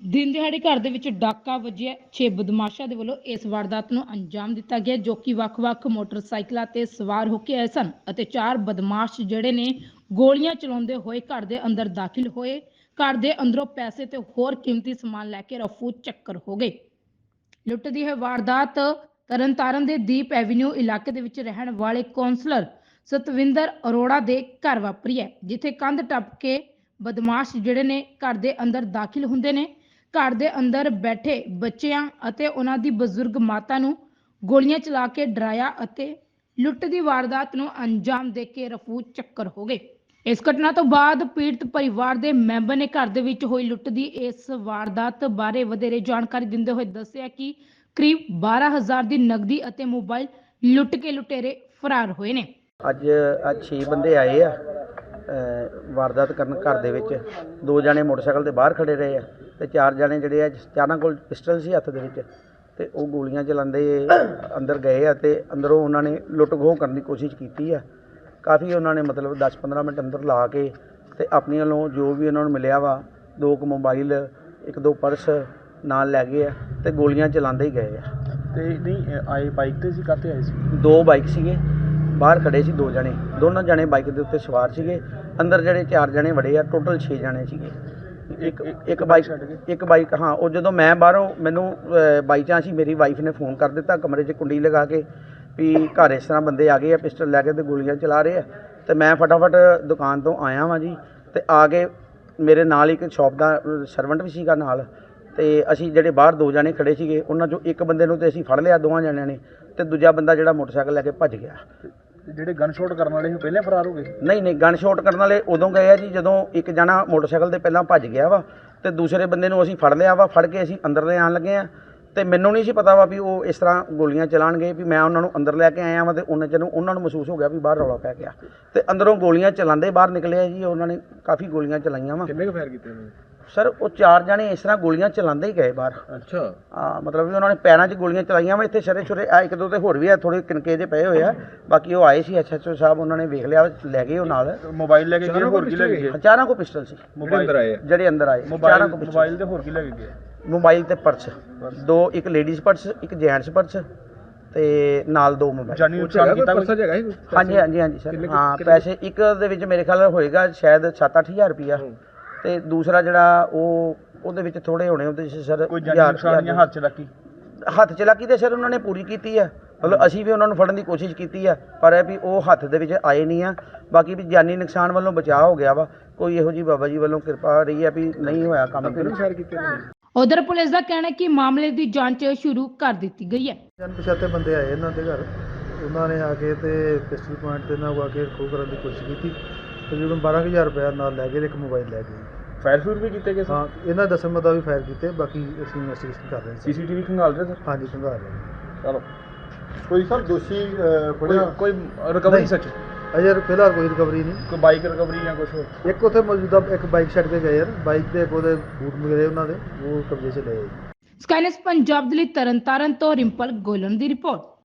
ਦਿਨ ਦਿਹਾੜੇ ਘਰ ਦੇ ਵਿੱਚ ਡਾਕਾ ਵੱਜਿਆ। ਛੇ ਬਦਮਾਸ਼ਾਂ ਦੇ ਵੱਲੋਂ ਇਸ ਵਾਰਦਾਤ ਨੂੰ ਅੰਜਾਮ ਦਿੱਤਾ ਗਿਆ, ਜੋ ਕਿ ਵੱਖ-ਵੱਖ ਮੋਟਰਸਾਈਕਲਾਂ ਤੇ ਸਵਾਰ ਹੋ ਕੇ ਆਏ ਸਨ ਅਤੇ ਚਾਰ ਬਦਮਾਸ਼ ਜਿਹੜੇ ਨੇ ਗੋਲੀਆਂ ਚਲਾਉਂਦੇ ਹੋਏ ਘਰ ਦੇ ਅੰਦਰ ਦਾਖਲ ਹੋਏ। ਘਰ ਦੇ ਅੰਦਰੋਂ ਪੈਸੇ ਤੇ ਹੋਰ ਕੀਮਤੀ ਸਮਾਨ ਲੈ ਕੇ ਰਫੂ ਚੱਕਰ ਹੋ ਗਏ। ਲੁੱਟ ਦੀ ਇਹ ਵਾਰਦਾਤ ਤਰਨਤਾਰਨ ਦੇ ਦੀਪ ਐਵੀਨਿਊ ਇਲਾਕੇ ਦੇ ਵਿੱਚ ਰਹਿਣ ਵਾਲੇ ਕੌਂਸਲਰ ਸਤਵਿੰਦਰ ਅਰੋੜਾ ਦੇ ਘਰ ਵਾਪਰੀ ਹੈ, ਜਿੱਥੇ ਕੰਧ ਟੱਪ ਕੇ ਬਦਮਾਸ਼ ਜਿਹੜੇ ਨੇ ਘਰ ਦੇ ਅੰਦਰ ਦਾਖਲ ਹੁੰਦੇ ਨੇ। ਘਰ ਦੇ ਅੰਦਰ ਬੈਠੇ ਬੱਚਿਆਂ ਅਤੇ ਉਹਨਾਂ ਦੀ ਬਜ਼ੁਰਗ ਮਾਤਾ ਨੂੰ ਗੋਲੀਆਂ ਚਲਾ ਕੇ ਡਰਾਇਆ ਅਤੇ ਲੁੱਟ ਦੀ ਵਾਰਦਾਤ ਨੂੰ ਅੰਜਾਮ ਦੇ ਕੇ ਰਫੂ ਚੱਕਰ ਹੋ ਗਏ। ਇਸ ਘਟਨਾ ਤੋਂ ਬਾਅਦ ਪੀੜਤ ਪਰਿਵਾਰ ਦੇ ਮੈਂਬਰ ਨੇ ਘਰ ਦੇ ਵਿੱਚ ਹੋਈ ਲੁੱਟ ਦੀ ਇਸ ਵਾਰਦਾਤ ਬਾਰੇ ਵਧੇਰੇ ਜਾਣਕਾਰੀ ਦਿੰਦੇ ਹੋਏ ਦੱਸਿਆ ਕਿ ਕਰੀਬ 12000 ਦੀ ਨਗਦੀ ਅਤੇ ਮੋਬਾਈਲ ਲੁੱਟ ਕੇ ਲੁਟੇਰੇ ਫਰਾਰ ਹੋਏ ਨੇ। ਅੱਜ ਅੱਜ 6 ਬੰਦੇ ਆਏ ਆ ਵਾਰਦਾਤ ਕਰਨ ਘਰ ਦੇ ਵਿੱਚ। ਦੋ ਜਣੇ ਮੋਟਰਸਾਈਕਲ ਤੇ ਬਾਹਰ ਖੜੇ ਰਹੇ ਆ। ਤੇ ਚਾਰ ਜਣੇ ਜਿਹੜੇ ਆ ਚਾਰਾਂ ਕੋਲ ਪਿਸਟਲ ਸੀ ਹੱਥ ਦੇ ਵਿੱਚ ਤੇ ਉਹ ਗੋਲੀਆਂ ਚਲਾਉਂਦੇ ਅੰਦਰ ਗਏ ਆ ਤੇ ਅੰਦਰੋਂ ਉਹਨਾਂ ਨੇ ਲੁੱਟ ਖੋਹ ਕਰਨ ਦੀ ਕੋਸ਼ਿਸ਼ ਕੀਤੀ ਆ। ਕਾਫੀ ਉਹਨਾਂ ਨੇ ਮਤਲਬ 10-15 ਮਿੰਟ ਅੰਦਰ ਲਾ ਕੇ ਤੇ ਆਪਣੀ ਵੱਲੋਂ ਜੋ ਵੀ ਉਹਨਾਂ ਨੂੰ ਮਿਲਿਆ ਵਾ ਦੋ ਕੁ ਮੋਬਾਈਲ ਇੱਕ ਦੋ ਪਰਸ ਨਾਲ ਲੈ ਗਏ ਆ ਤੇ ਗੋਲੀਆਂ ਚਲਾਉਂਦੇ ਹੀ ਗਏ ਆ। ਤੇ ਨਹੀਂ ਆਏ ਬਾਈਕ ਤੇ ਸੀ ਕਾਤੇ ਆਏ ਸੀ? ਦੋ ਬਾਈਕ ਸੀਗੇ ਬਾਹਰ ਖੜੇ ਸੀ ਦੋ ਜਣੇ। ਦੋਨੋਂ ਜਣੇ ਬਾਈਕ ਦੇ ਉੱਤੇ ਸਵਾਰ ਸੀਗੇ। ਅੰਦਰ ਜਿਹੜੇ ਚਾਰ ਜਣੇ ਵੜੇ ਆ ਟੋਟਲ 6 ਜਣੇ ਸੀਗੇ। ਇੱਕ ਇੱਕ ਬਾਈਕ ਇੱਕ ਬਾਈਕ ਹਾਂ, ਉਹ ਜਦੋਂ ਮੈਂ ਬਾਹਰੋਂ ਮੈਨੂੰ ਬਾਈ ਚਾਂਸ ਹੀ ਮੇਰੀ ਵਾਈਫ ਨੇ ਫੋਨ ਕਰ ਦਿੱਤਾ, ਕਮਰੇ 'ਚ ਕੁੰਡੀ ਲਗਾ ਕੇ ਵੀ ਘਰ ਇਸ ਤਰ੍ਹਾਂ ਬੰਦੇ ਆ ਗਏ ਆ ਪਿਸਟਲ ਲੈ ਕੇ ਤੇ ਗੋਲੀਆਂ ਚਲਾ ਰਹੇ ਆ। ਤੇ ਮੈਂ ਫਟਾਫਟ ਦੁਕਾਨ ਤੋਂ ਆਇਆ ਵਾਂ ਜੀ, ਤੇ ਆ ਕੇ ਮੇਰੇ ਨਾਲ ਇੱਕ ਸ਼ਾਪ ਦਾ ਸਰਵੈਂਟ ਵੀ ਸੀਗਾ ਨਾਲ। ਤੇ ਅਸੀਂ ਜਿਹੜੇ ਬਾਹਰ ਦੋ ਜਣੇ ਖੜੇ ਸੀਗੇ, ਉਹਨਾਂ ਚੋਂ ਇੱਕ ਬੰਦੇ ਨੂੰ ਤੇ ਅਸੀਂ ਫੜ ਲਿਆ ਦੋਵਾਂ ਜਣਿਆਂ ਨੇ, ਤੇ ਦੂਜਾ ਬੰਦਾ ਜਿਹੜਾ ਮੋਟਰਸਾਈਕਲ ਲੈ ਕੇ ਭੱਜ ਗਿਆ। ਤੇ ਜਿਹੜੇ ਗਨ ਸ਼ਾਟ ਕਰਨ ਵਾਲੇ ਸੀ ਉਹ ਪਹਿਲੇ ਫਰਾਰ ਹੋ ਗਏ? ਨਹੀਂ ਨਹੀਂ ਗਨ ਸ਼ਾਟ ਕਰਨ ਵਾਲੇ ਉਦੋਂ ਗਏ ਆ ਜੀ ਜਦੋਂ ਇੱਕ ਜਣਾ ਮੋਟਰਸਾਈਕਲ ਤੇ ਪਹਿਲਾਂ ਭੱਜ ਗਿਆ ਵਾ ਤੇ ਦੂਸਰੇ ਬੰਦੇ ਨੂੰ ਅਸੀਂ ਫੜ ਲਿਆ ਵਾ ਫੜ ਕੇ ਅਸੀਂ ਅੰਦਰ ਲੈ ਆਣ ਲੱਗੇ ਆ। ਤੇ ਮੈਨੂੰ ਨਹੀਂ ਸੀ ਪਤਾ ਵਾ ਵੀ ਉਹ ਇਸ ਤਰ੍ਹਾਂ ਗੋਲੀਆਂ ਚਲਾਣਗੇ ਵੀ ਮੈਂ ਉਹਨਾਂ ਨੂੰ ਅੰਦਰ ਲੈ ਕੇ ਆਇਆ ਵਾਂ ਤੇ ਉਹਨਾਂ ਚ ਨੂੰ ਉਹਨਾਂ ਨੂੰ ਮਹਿਸੂਸ ਹੋ ਗਿਆ ਵੀ ਬਾਹਰ ਰੌਲਾ ਪੈ ਗਿਆ। ਤੇ ਅੰਦਰੋਂ ਗੋਲੀਆਂ ਚਲਾਉਂਦੇ ਬਾਹਰ ਨਿਕਲੇ ਆ ਜੀ ਉਹਨਾਂ ਨੇ ਕਾਫੀ ਗੋਲੀਆਂ ਚਲਾਈਆਂ ਵਾ। ਕਿੰਨੇ ਕੁ ਫਾਇਰ ਕੀਤੇ ਉਹਨਾਂ ਨੇ? ਸਰ ਉਹ ਚਾਰ ਜਣੇ ਇਸ ਤਰ੍ਹਾਂ ਗੋਲੀਆਂ ਚਲਾਉਂਦੇ ਹੀ ਗਏ ਬਾਹਰ। ਅੱਛਾ। ਆ ਮਤਲਬ ਵੀ ਉਹਨਾਂ ਨੇ ਪੈਰਾਂ 'ਚ ਗੋਲੀਆਂ ਚਲਾਈਆਂ ਵਾ ਇੱਥੇ ਸ਼ਰੇ ਛੁਰੇ ਆ ਇੱਕ ਦੋ ਤੇ ਹੋਰ ਵੀ ਆ ਥੋੜੇ ਕਿਨਕੇ ਜੇ ਪਏ ਹੋਏ ਆ। ਬਾਕੀ ਉਹ ਆਏ ਸੀ ਐਸਐਚਓ ਸਾਹਿਬ ਉਹਨਾਂ ਨੇ ਵੇਖ ਲਿਆ ਲੈ ਗਏ ਉਹ ਨਾਲ। ਮੋਬਾਈਲ ਲੈ ਕੇ ਗਏ ਹੋਰ ਕੀ ਲੈ ਕੇ ਗਏ? ਚਾਰਾਂ ਕੋ ਪਿਸਟਲ ਸੀ। ਮੋਬਾਈਲ। ਅੰਦਰ ਆਏ ਜਿਹੜੇ ਅੰਦਰ ਆਏ ਚਾਰਾਂ ਕੋ ਮੋਬਾਈਲ ਤੇ ਹੋਰ ਕੀ ਲੈ ਕੇ ਗਏ? ਮੋਬਾਈਲ ਤੇ ਪਰਸ। ਦੋ ਇੱਕ ਲੇਡੀਜ਼ ਪਰਸ ਇੱਕ ਜੈਂਟਸ ਪਰਸ ਤੇ ਨਾਲ ਦੋ ਮੋਬਾਈਲ। ਜਾਨੀ ਨੁਕਸਾਨ ਕੀਤਾ ਕੋਈ? ਹੈਗਾ ਹਾਂਜੀ ਹਾਂਜੀ ਹਾਂਜੀ ਸਰ। ਹਾਂ ਪੈਸੇ ਇੱਕ ਦੇ ਵਿੱਚ ਮੇਰੇ ਖਿਆਲ ਹੋਏਗਾ ਸ਼ਾਇਦ 7-8000 ਰੁਪਿਆ ਤੇ ਦੂਸਰਾ ਜਿਹੜਾ ਉਹ ਉਹਦੇ ਵਿੱਚ ਥੋੜੇ ਹੋਣੇ ਉਹਦੇ ਵਿੱਚ ਸਰ ਕੋਈ ਜਾਨੀ ਹਜ਼ਾਰ- ਨੁਕਸਾਨ ਜਾਂ ਹੱਥ ਚ ਲੱਗੀ ਹੱਥ ਚਲਾਕੀ ਤੇ ਸਰ ਉਹਨਾਂ ਨੇ ਪੂਰੀ ਕੀਤੀ ਆ। ਮਤਲਬ ਅਸੀਂ ਵੀ ਉਹਨਾਂ ਨੂੰ ਫੜਨ ਦੀ ਕੋਸ਼ਿਸ਼ ਕੀਤੀ ਆ ਪਰ ਇਹ ਵੀ ਉਹ ਹੱਥ ਦੇ ਵਿੱਚ ਆਏ ਨਹੀਂ ਆ। ਬਾਕੀ ਵੀ ਜਾਨੀ ਨੁਕਸਾਨ ਵੱਲੋਂ ਬਚਾਅ ਹੋ ਗਿਆ ਵਾ। ਕੋਈ ਇਹੋ ਜੀ ਬਾਬਾ ਜੀ ਵੱਲੋਂ ਕਿਰਪਾ ਰਹੀ ਆ ਵੀ ਨਹੀਂ ਹੋਇਆ ਕੰਮ ਨੇ। ਉਧਰ ਪੁਲਿਸ ਦਾ ਕਹਿਣਾ ਹੈ ਕਿ ਮਾਮਲੇ ਦੀ ਜਾਂਚ ਸ਼ੁਰੂ ਕਰ ਦਿੱਤੀ ਗਈ ਹੈ। ਅਣਪਛਾਤੇ ਬੰਦੇ ਆਏ ਇਹਨਾਂ ਦੇ ਘਰ। ਉਹਨਾਂ ਨੇ ਆ ਕੇ ਤੇ ਪਿਸਟਲ ਪੁਆਇੰਟ ਤੇ ਨਾਲ ਆ ਕੇ ਖੋਹ ਕਰਨ ਦੀ ਕੋਸ਼ਿਸ਼ ਕੀਤੀ। ਤਕਰੀਬਨ 12000 ਰੁਪਏ ਨਾਲ ਲੈ ਗਏ ਤੇ ਇੱਕ ਮੋਬਾਈਲ ਲੈ ਗਏ ਫਾਇਰ ਫੂਰ ਵੀ ਕੀਤੇ ਗਏ ਹਾਂ ਇਹਨਾਂ ਦੱਸਣ ਮੁਤਾਬਿਕ ਫਾਇਰ ਕੀਤੇ ਬਾਕੀ ਅਸੀਂ ਇਨਵੈਸਟੀਗੇਸ਼ਨ ਕਰ ਰਹੇ ਹਾਂ। ਸੀਸੀਟੀਵੀ ਖੰਗਾਲ ਰਹੇ ਸਰ? ਹਾਂਜੀ ਸੰਭਾਲ ਰਹੇ ਹਾਂ। ਚਲੋ। ਕੋਈ ਸਰ ਦੋਸ਼ੀ ਅਹ, ਕੋਈ ਫੜਿਆ? ਕੋਈ ਰਿਕਵਰੀ ਨਹੀਂ। ਸੱਚ? ਅਜੇ ਫਿਲਹਾਲ ਕੋਈ ਰਿਕਵਰੀ ਨਹੀਂ। ਕੋਈ ਬਾਈਕ ਰਿਕਵਰੀ ਜਾਂ ਕੁਝ ਹੋਰ? ਇੱਕ ਉੱਥੇ ਮੌਜੂਦਾ ਇੱਕ ਬਾਈਕ ਛੱਡ ਕੇ ਗਏ ਯਾਰ ਬਾਈਕ ਤੇ ਇੱਕ ਉਹਦੇ ਬੂਟ ਮਿਲੇ ਉਹਨਾਂ ਦੇ ਉਹ ਕਬਜ਼ੇ 'ਚ ਲਏ ਸਕਾਈਨਸ ਪੰਜਾਬ ਦੇ ਲਈ ਤਰਨਤਾਰਨ ਤੋਂ ਰਿੰਪਲ ਗੋਲਨ ਦੀ ਰਿਪੋਰਟ।